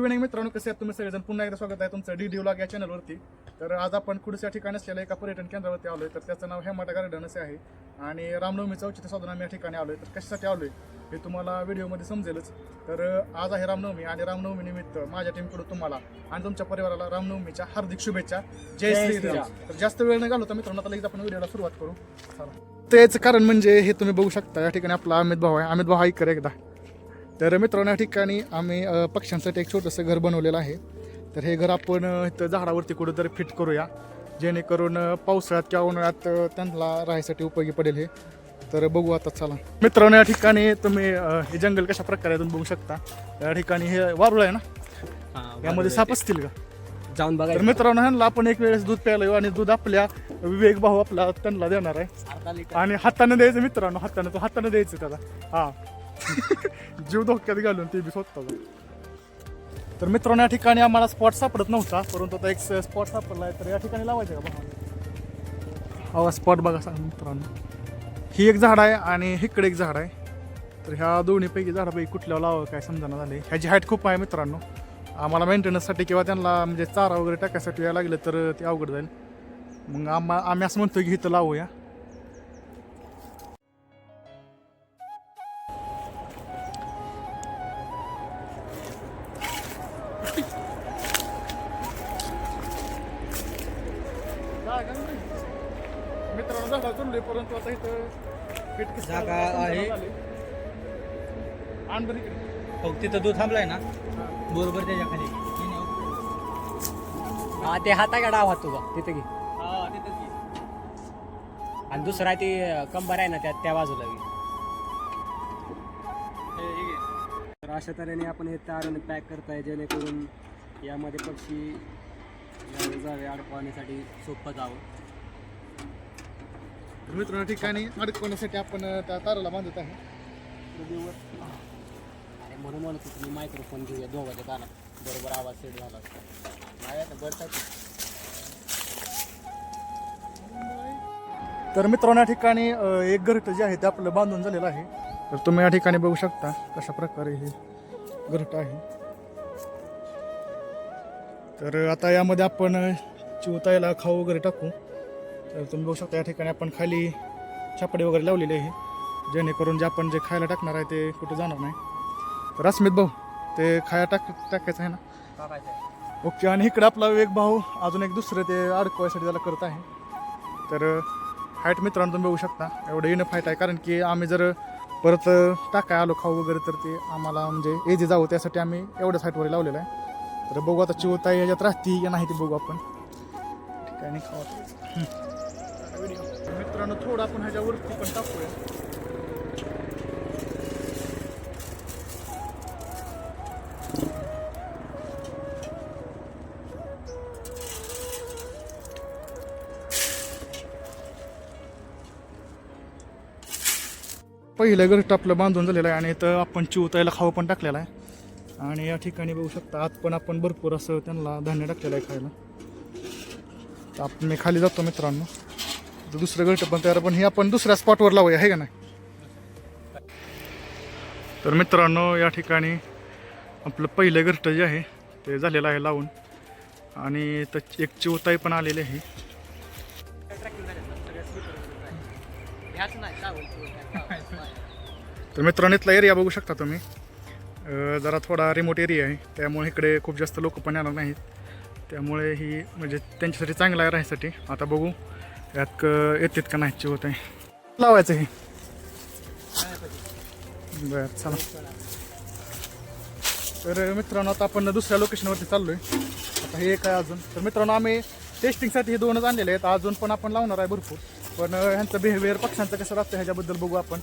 Evening मित्रांनो कसे आहेत तुम्ही सगळेजण? पुन्हा एकदा स्वागत आहे तुमचं डी डी व्लॉग या चॅनलवरती तर आज आपण कुडस या ठिकाणी असलेल्या एका पर्यटन केंद्रावरती आलोय. तर त्याचं नाव हेमाटा गार्डन असे आहे. आणि रामनवमीचं औचित्य साधून आम्ही या ठिकाणी आलोय. तर कशासाठी आलोय हे तुम्हाला व्हिडिओमध्ये समजेलच. तर आज आहे रामनवमी आणि रामनवमी निमित्त माझ्या टीमकडून तुम्हाला आणि तुमच्या परिवाराला रामनवमीच्या हार्दिक शुभेच्छा. जय श्रीराम. तर जास्त वेळ न घालवता मित्रांनो आता लगेच आपण व्हिडिओला सुरुवात करू. चला. त्याचं कारण म्हणजे हे तुम्ही बघू शकता या ठिकाणी आपला अमित भाऊ आहे. अमित भाऊ हा ऐकर एकदा. तर मित्रांनो या ठिकाणी आम्ही पक्ष्यांसाठी एक छोटंसं घर बनवलेलं आहे. तर हे घर आपण इथं झाडावरती कुठंतरी फिट करूया जेणेकरून पावसाळ्यात किंवा उन्हाळ्यात त्यांना राहायसाठी उपयोगी पडेल हे. तर बघू आता चला. मित्रांनो या ठिकाणी तुम्ही हे जंगल कशा प्रकारे तुम्ही बघू शकता? या ठिकाणी हे वारुळ आहे ना? यामध्ये साप असतील का? जाऊन बघा तर मित्रांनो ह्यांना आपण एक वेळेस दूध प्यायला येऊ आणि दूध आपल्या विवेक भाऊ आपला त्यांना देणार आहे. आणि हाताने द्यायचं मित्रांनो हाताने तो हाताने द्यायचं त्याला. हा. जीव धोक्यात घालून ते बी स्वतः तर मित्रांनो या ठिकाणी आम्हाला स्पॉट सापडत नव्हता परंतु आता एक स्पॉट सापडला आहे. तर या ठिकाणी लावायचं का बघा हवा स्पॉट बघा सांग मित्रांनो. ही एक झाड आहे आणि इकडे एक झाड आहे. तर ह्या दोन्हीपैकी झाडापैकी कुठल्यावर लावावं काय समजाना झाले ह्याची हाईट खूप आहे मित्रांनो. आम्हाला मेंटेनन्ससाठी किंवा त्यांना म्हणजे चारा वगैरे टाकायसाठी यायला लागलं तर ते अवघड जाईल. मग आम्हा आम्ही असं म्हणतो की इथं लावूया. तिथं दूध थांबलाय ना? बरोबर त्याच्याखाली हा ते हाता का डाव हात तुझा? तिथे घे. हा तिथंच. आणि दुसरा ते कंबर आहे ना त्या त्या बाजूला घे. तर अशा तऱ्हेने आपण हे तारण पॅक करताय जेणेकरून यामध्ये पक्षी जावे अडकवण्यासाठी सोपं जावं. तर मित्रांनो ठिकाणी अडकवण्यासाठी आपण त्या ताराला बांधत आहे. म्हणून म्हणत होतो मी मायक्रोफोन घेऊया. दोघांच्या कानात बरोबर आवाज सेट झाला नाही आता बरं तर मित्रांनो या ठिकाणी एक घरटं जे आहे ते आपलं बांधून झालेलं आहे. तर तुम्ही या ठिकाणी बघू शकता कशा प्रकारे हे घरट आहे. तर आता यामध्ये आपण चिवतायला खाऊ वगैरे टाकू. तर तुम्ही बघू शकता या ठिकाणी आपण खाली छापडे वगैरे लावलेले आहे. जेणेकरून जे आपण जे खायला टाकणार आहे ते कुठं जाणार नाही. तर अस्मित भाऊ ते खाया टाक टाकायचं आहे ना? ओके आणि इकडे आपला एक भाऊ अजून एक दुसरं ते अडकवायसाठी त्याला करत आहे. तर हाईट मित्रांनो तुम्ही बघू शकता एवढं येणं फाईट आहे. कारण की आम्ही जर परत टाकाय आलो खाऊ वगैरे तर ते आम्हाला म्हणजे एजी जावं. त्यासाठी आम्ही एवढ्याच हाईटवर लावलेलं आहे. तर बघू आता चिवताई ह्याच्यात राहती या नाही ते बघू आपण. ठीक आहे आणि खाऊ मित्रांनो थोडं आपण ह्याच्यावरती पण टाकूया. पहिलं घरट आपलं बांधून झालेलं आहे आणि इथं आपण चिवतायला खाऊ पण टाकलेला आहे. आणि या ठिकाणी बघू शकता आत पण आपण भरपूर असं त्यांना धान्य टाकलेलं आहे खायला. तर आपण मी खाली जातो मित्रांनो. तर दुसरं घरट पण तयार पण हे आपण दुसऱ्या स्पॉटवर लावूया आहे का नाही? तर मित्रांनो या ठिकाणी आपलं पहिलं घरट जे आहे ते झालेलं आहे लावून. आणि तर एक चिवताई पण आलेली आहे. तर मित्रांनो इथला एरिया बघू शकता तुम्ही. जरा थोडा रिमोट एरिया आहे. त्यामुळे इकडे खूप जास्त लोक पण येणार नाहीत. त्यामुळे ही म्हणजे त्यांच्यासाठी चांगलं आहे राहायसाठी. आता बघू यात क- येतात का नाही होत आहे. लावायचं हे. बरं चला. तर मित्रांनो आता आपण दुसऱ्या लोकेशनवरती चाललोय. आता हे एक आहे अजून. तर मित्रांनो आम्ही टेस्टिंगसाठी हे दोनच आणलेले आहेत. अजून पण आपण लावणार आहे भरपूर. पण ह्यांचं बिहेवियर पक्ष्यांचं कसं राहतं ह्याच्याबद्दल बघू आपण.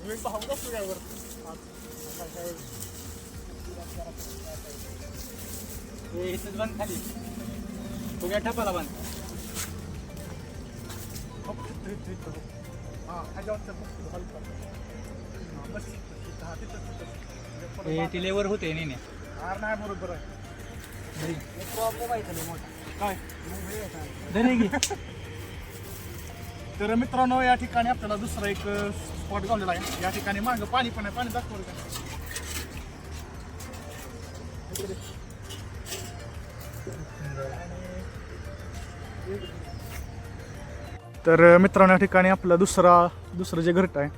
मी पाहून कसं काय वरती हे इथंच बंद खाली तू काय ठपाला बंद ते लेवर होते नाही नाही बरोबर आहे प्रॉब्लेम आहे. काय धरे घे. तर मित्रांनो या ठिकाणी आपल्याला दुसरा एक स्पॉट गावलेला आहे. या ठिकाणी मागं पाणी पण आहे. पाणी दाखवलं का? तर मित्रांनो या ठिकाणी आपला दुसरा दुसरं जे घरट आहे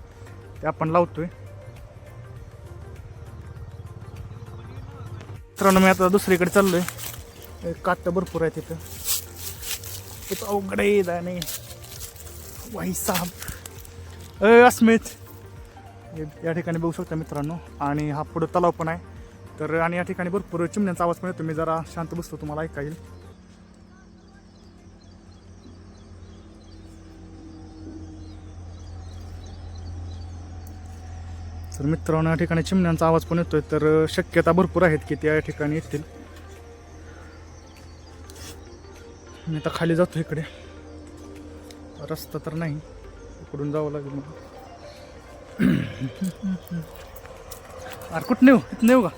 ते आपण लावतोय. मित्रांनो मी आता दुसरीकडे चाललोय. काट भरपूर आहे तिथं. तिथं अवघड आहे आणि वाई साहेब. अ अस्मित. या ठिकाणी बघू शकता मित्रांनो. आणि हा पुढं तलाव पण आहे. तर आणि या ठिकाणी भरपूर चिमण्यांचा आवाज पण येतो मी जरा शांत बसतो तुम्हाला ऐका येईल. तर मित्रांनो या ठिकाणी चिमण्यांचा आवाज पण येतोय. तर शक्यता भरपूर आहेत की त्या या ठिकाणी येतील. मी आता खाली जातो इकडे. रस्ता तर नाही इकडून जावं लागेल मला अरे कुठं नेऊ? इथं नेऊ का?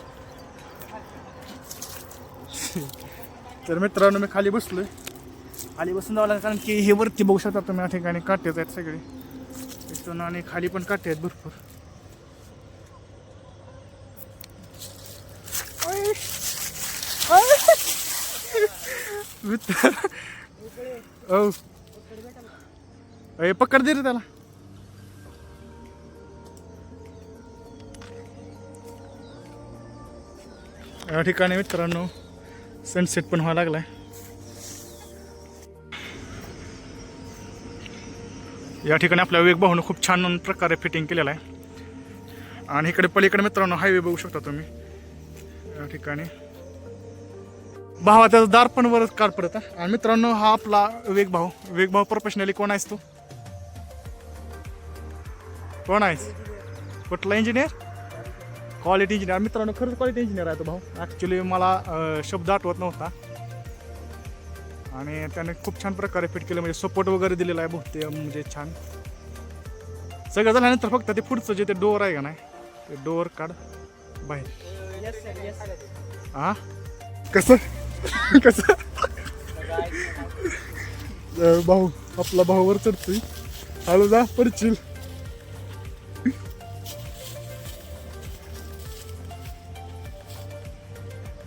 तर मित्रांनो मी खाली बसलोय. खाली बसून जावं लागेल कारण की हे वरती बघू शकता तुम्ही या ठिकाणी काटेच आहेत सगळे. इथून आणि खाली पण काटे आहेत भरपूर. मित्र हे पकड दे रे त्याला. या ठिकाणी मित्रांनो सनसेट पण व्हायला लागलाय. या ठिकाणी आपल्या वेग भाऊनं खूप छान प्रकारे फिटिंग केलेलं आहे. आणि इकडे पलीकडे मित्रांनो हायवे बघू शकता तुम्ही. या ठिकाणी. भावा त्याचं दार पण वरच काढ पडत आणि मित्रांनो हा आपला वेग भाऊ. वेग भाऊ प्रोफेशनली कोण आहेस तू? कोण आहेस? कुठला इंजिनियर क्वालिटी इंजिनियर मित्रांनो खरंच क्वालिटी इंजिनियर आहे तो भाऊ. ॲक्च्युली मला शब्द आठवत नव्हता. आणि त्याने खूप छान प्रकारे फिट केलं. म्हणजे सपोर्ट वगैरे दिलेला आहे बहुते म्हणजे छान. सगळं झाल्यानंतर फक्त ते पुढचं जे ते डोअर आहे का नाही ते डोअर काढ बाहेर. हा कसं? कसं? भाऊ आपला भाऊवर चढतोय. हळू जा पडशील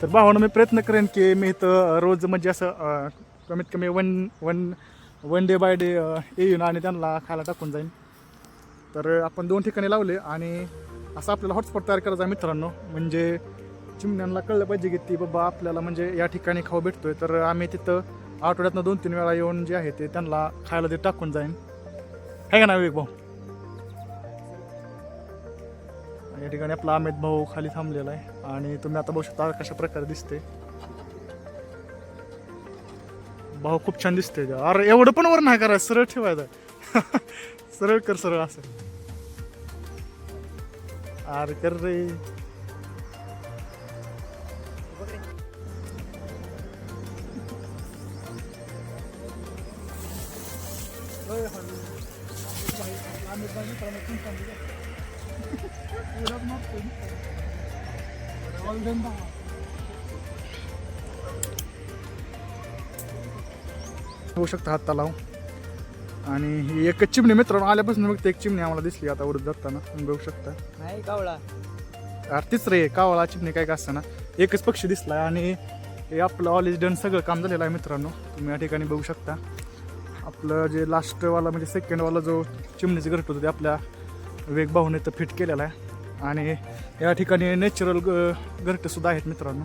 तर भावानं मी प्रयत्न करेन की मी इथं रोज म्हणजे असं कमीत कमी one one one day by day येईन आणि त्यांना खायला टाकून जाईन. तर आपण दोन ठिकाणी लावले आणि असं आपल्याला हॉटस्पॉट तयार करायचा आहे मित्रांनो. म्हणजे चिमण्यांना कळलं पाहिजे की ती बाबा आपल्याला म्हणजे या ठिकाणी खाऊ भेटतोय. तर आम्ही तिथं आठवड्यातनं दोन तीन वेळा येऊन जे आहे ते त्यांना खायला ते टाकून जाईन. आहे का ना विवेक भाऊ या ठिकाणी आपला अमित भाऊ खाली थांबलेला आहे. आणि तुम्ही आता बघू शकता कशा प्रकारे दिसते भाऊ खूप छान दिसते अरे एवढं पण वर नाही करायचं. सरळ ठेवायचं. सरळ कर सरळ असं. अरे कर रे. होऊ शकता हात तलाव. आणि ही एकच चिमणी मित्रांनो आल्यापासून मग एक चिमणी आम्हाला दिसली आता वरत जाताना. तुम्ही बघू शकता. नाही कावळा. अरे तीच रे कावळा चिमणी काय काय असताना. एकच पक्षी दिसला आणि हे आपलं ऑल इज डन सगळं काम झालेलं आहे मित्रांनो. तुम्ही या ठिकाणी बघू शकता. आपलं जे लास्टवाला म्हणजे सेकंडवाला जो चिमणीचं घरट होतं ते आपल्या वेग भाऊने तर फिट केलेला आहे. आणि या ठिकाणी नॅचरल घरटंसुद्धा आहेत मित्रांनो.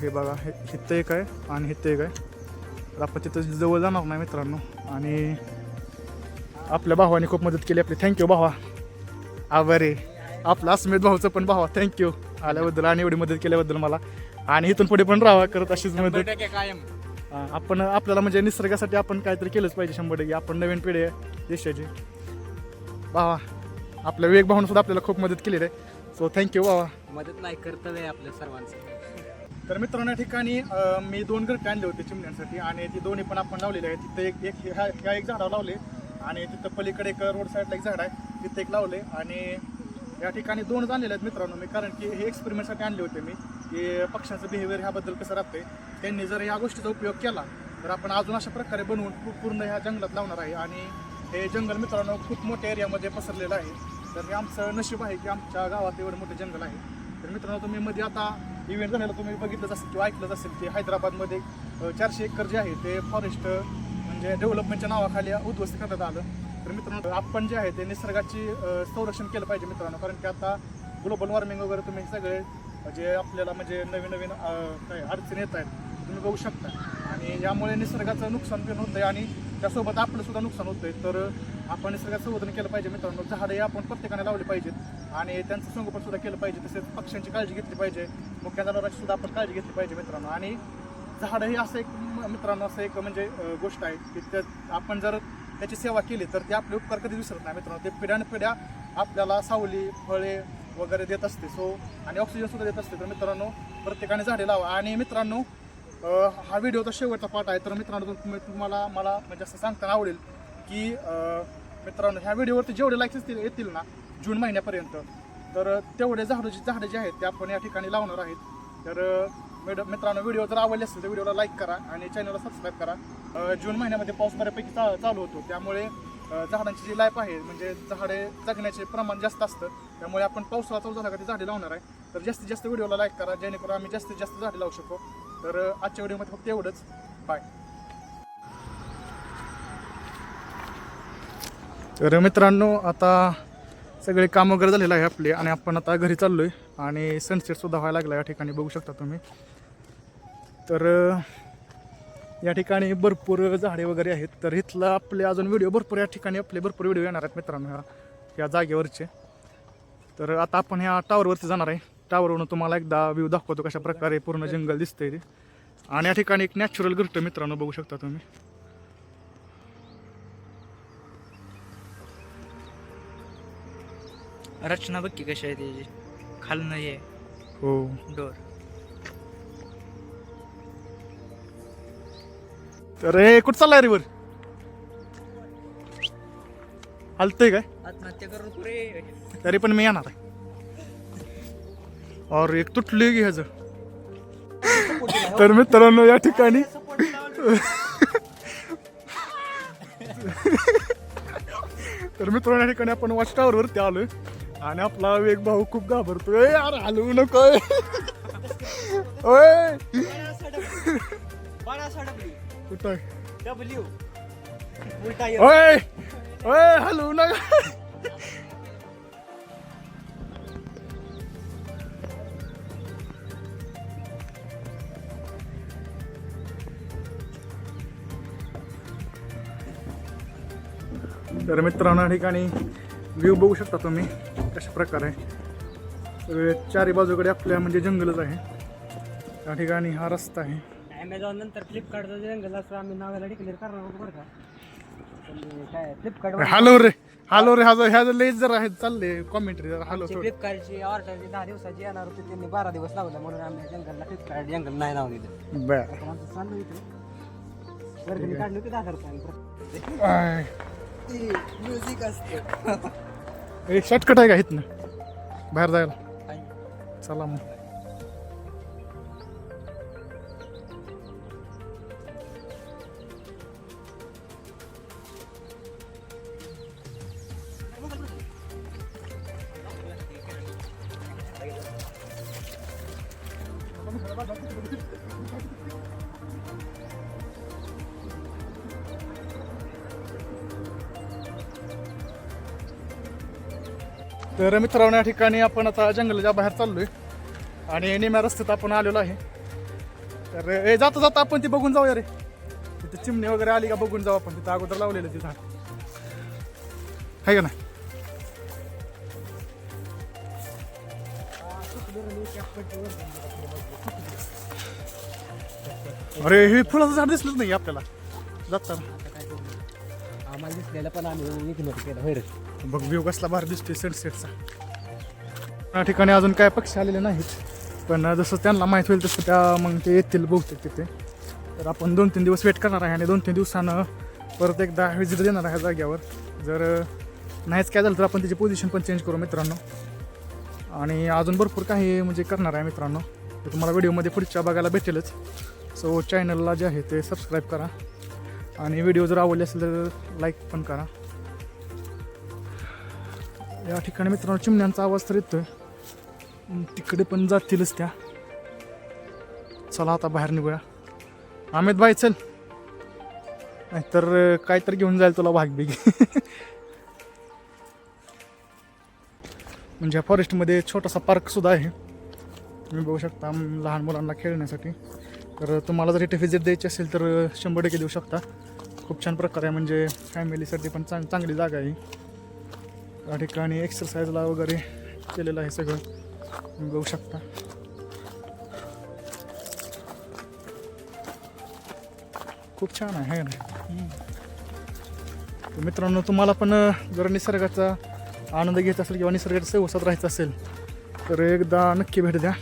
हे बघा हे हिथं एक आहे आणि हिथं एक आहे. आपण तिथं जवळ जाणार नाही मित्रांनो. आणि आपल्या भावाने खूप मदत केली आपली. थँक्यू भावा. आभारी. आपला अस्मित भाऊचं पण भावा. थँक्यू आल्याबद्दल आणि एवढी मदत केल्याबद्दल मला. आणि इथून पुढे पण राहावा करत अशीच मदत. कायम. आपण आपल्याला म्हणजे निसर्गासाठी आपण काहीतरी केलंच पाहिजे शंभर टक्के. आपण नवीन पिढी आहे देशाची. भावा आपल्या विवेक भाऊन सुद्धा आपल्याला खूप मदत केलेली आहे सो थँक्यू बाबा मदत नाही कर्तव्य आहे आपल्या सर्वांचं. तर मित्रांनो या ठिकाणी मी दोन घरटे आणले होते चिमण्यांसाठी आणि ती दोन्ही पण आपण लावलेले आहेत. तिथं एक एक ह्या ह्या एक झाडावर लावले आणि तिथं पलीकडे एक रोड साईडला एक झाड आहे. तिथं एक लावले आणि या ठिकाणी दोनच आणलेले आहेत मित्रांनो मी कारण की हे एक्सपेरिमेंटसाठी आणले होते मी की पक्ष्यांचं बिहेवियर ह्याबद्दल कसं राहते त्यांनी जर या गोष्टीचा उपयोग केला तर आपण अजून अशा प्रकारे बनवून पूर्ण ह्या जंगलात लावणार आहे. आणि हे जंगल मित्रांनो खूप मोठ्या एरियामध्ये पसरलेलं आहे. तर हे आमचं नशीब आहे की आमच्या गावात एवढं मोठं जंगल आहे. तर मित्रांनो तुम्ही मध्ये आता इव्हेंट झालेला तुम्ही बघितलंच असेल किंवा ऐकलंच असेल की हैदराबादमध्ये चारशे एकर जे आहे ते फॉरेस्ट म्हणजे डेव्हलपमेंटच्या नावाखाली उद्ध्वस्त करण्यात आलं. तर मित्रांनो आपण जे आहे ते निसर्गाची संरक्षण केलं पाहिजे मित्रांनो कारण की आता ग्लोबल वॉर्मिंग वगैरे तुम्ही सगळे जे आपल्याला म्हणजे नवीन नवीन काय अडचणी येत आहेत तुम्ही बघू शकता. आणि यामुळे निसर्गाचं नुकसान पण होतंय आणि त्यासोबत आपलं सुद्धा नुकसान आहे तर आपण निसर्गाचं संवर्धन केलं पाहिजे मित्रांनो. झाडे आपण प्रत्येकाने लावली पाहिजेत. आणि त्यांचं संगोपन सुद्धा केलं पाहिजे. तसेच पक्ष्यांची काळजी घेतली पाहिजे. मुख्य जनावरांची सुद्धा आपण काळजी घेतली पाहिजे मित्रांनो. आणि झाडं हे असं एक मित्रांनो असं एक म्हणजे गोष्ट आहे की त्या आपण जर त्याची सेवा केली तर ते आपले उपकार कधी विसरत नाही मित्रांनो. ते पिढ्यान पिढ्या आपल्याला सावली फळे वगैरे देत असते. सो आणि ऑक्सिजन सुद्धा देत असते. तर मित्रांनो प्रत्येकाने झाडे लावा. आणि मित्रांनो हा व्हिडिओचा शेवटचा पाठ आहे. तर मित्रांनो तुम्ही तुम्हाला मला म्हणजे असं सांगताना आवडेल की मित्रांनो ह्या व्हिडिओवरती जेवढे लाईक्स असतील येतील ना जून महिन्यापर्यंत. तर तेवढे झाडं जी झाडं जी आहेत ते आपण या ठिकाणी लावणार आहेत. तर अ, मिड- मित्रांनो व्हिडिओ जर आवडले असेल तर व्हिडिओला लाईक करा आणि चॅनलला सबस्क्राईब करा. जून महिन्यामध्ये पाऊस बऱ्यापैकी चा चालू होतो. त्यामुळे झाडांची जी लाईफ आहे म्हणजे झाडे जगण्याचे प्रमाण जास्त असतं. त्यामुळे आपण पावसाळा चालू झाला का ती झाडे लावणार आहे. तर जास्तीत जास्त व्हिडिओला लाईक करा. जेणेकरून आम्ही जास्तीत जास्त झाडे लावू शकतो तर आजच्या व्हिडिओमध्ये फक्त एवढंच. बाय तर मित्रांनो आता सगळे काम वगैरे झालेलं आहे आपले आणि आपण आता घरी चाललो आहे आणि सनसेटसुद्धा व्हायला लागला या ठिकाणी बघू शकता तुम्ही. तर या ठिकाणी भरपूर झाडे वगैरे आहेत. तर इथलं आपले अजून व्हिडिओ भरपूर या ठिकाणी आपले भरपूर व्हिडिओ येणार आहेत मित्रांनो ह्या या जागेवरचे. तर आता आपण ह्या टावरवरती जाणार आहे. टावरवरून तुम्हाला एकदा व्ह्यू दाखवतो कशा प्रकारे पूर्ण जंगल दिसतंय ते. आणि या ठिकाणी एक नॅचरल घरटं मित्रांनो बघू शकता तुम्ही. रचना बघ की कशी आहे त्याची. खालनं ये हो. डोर. तर हे कुठं चाललाय रे वर? हलतंय काय? आत्महत्या करू नको रे तरी पण मी येणार आहे. और एक तुटली की ह्याचं. तर मित्रांनो या ठिकाणी तर मित्रांनो या ठिकाणी आपण वॉच टावर वरती आलोय. आणि आपला वेग भाऊ खूप घाबरतोय. यार हलवू नको ओय. कुठं? ओय. ओय हलवू नका. तर मित्रांनो ठिकाणी व्ह्यू बघू शकता तुम्ही. कशा प्रकारे. तर चारी बाजूकडे आपल्या म्हणजे जंगलच आहे. या ठिकाणी हा रस्ता आहे. ॲमेझॉन नंतर फ्लिपकार्टचं जंगल असं आम्ही नावाला डिक्लेअर करणार होतो बरं का. काय फ्लिपकार्ट हॅलो रे हॅलो रे हा ह्या लेज जर आहे चालले कॉमेंट्री जरा. हॅलो फ्लिपकार्टची ऑर्डर दहा दिवसाची येणार होती त्यांनी बारा दिवस लावला म्हणून आम्ही जंगलला फ्लिपकार्ट जंगल नाही नाव दिलं. बर. आमचं चालू इथं. वर्गणी काढली होती दहा हजार रुपये. म्युझिक असते. हे शॉर्टकट आहे का इथनं? बाहेर जायला? चला मग. तर मित्रांनो या ठिकाणी आपण आता जंगलाच्या बाहेर चाललोय. आणि निम्या रस्त्यात आपण आलेलो आहे. तर ए जाता जाता आपण ती बघून जाऊया रे. तिथे चिमणी वगैरे आली का बघून जाऊ आपण. तिथं अगोदर लावलेलं ते झाड. आहे का नाही? अरे हे फुलाचं झाड दिसलंच नाही आपल्याला. जाताना. आम्हाला दिसलेलं पण आम्ही इग्नोर केलं. होय रे. बघ व्ह्यू कसला भार दिसतोय सनसेटचा त्या ठिकाणी अजून काय पक्षी आलेले नाहीत. पण जसं त्यांना माहीत होईल तसं त्या मग ते येतील बहुतेक तिथे. तर आपण दोन तीन दिवस वेट करणार आहे आणि दोन तीन दिवसानं परत एकदा व्हिजिट देणार आहे जाग्यावर. जर नाहीच काय झालं तर आपण त्याची पोझिशन पण चेंज करू मित्रांनो. आणि अजून भरपूर काही म्हणजे करणार आहे मित्रांनो. तर तुम्हाला व्हिडिओमध्ये पुढच्या बघायला भेटेलच. सो चॅनलला जे आहे ते सबस्क्राईब करा. आणि व्हिडिओ जर आवडले असेल तर लाईक पण करा. या ठिकाणी मित्रांनो चिमण्यांचा आवाज तर येतोय. तिकडे पण जातीलच त्या. चला आता बाहेर निघूया. अमित भाई चल. नाहीतर अं, काय तर घेऊन जाईल तुला भागबिगी म्हणजे फॉरेस्टमध्ये छोटासा पार्कसुद्धा आहे. तुम्ही बघू शकता लहान मुलांना खेळण्यासाठी. तर तुम्हाला जर इथे व्हिजिट द्यायची असेल तर शंभर टक्के देऊ शकता. खूप छान प्रकारे म्हणजे फॅमिलीसाठी पण चांग चांगली जागा आहे या ठिकाणी एक्सरसाइजला वगैरे केलेलं आहे सगळं. तुम्ही बघू शकता. खूप छान आहे ना? मित्रांनो तुम्हाला पण जर निसर्गाचा आनंद घ्यायचा असेल किंवा निसर्गाच्या सहवासात राहायचं असेल तर एकदा नक्की भेट द्या.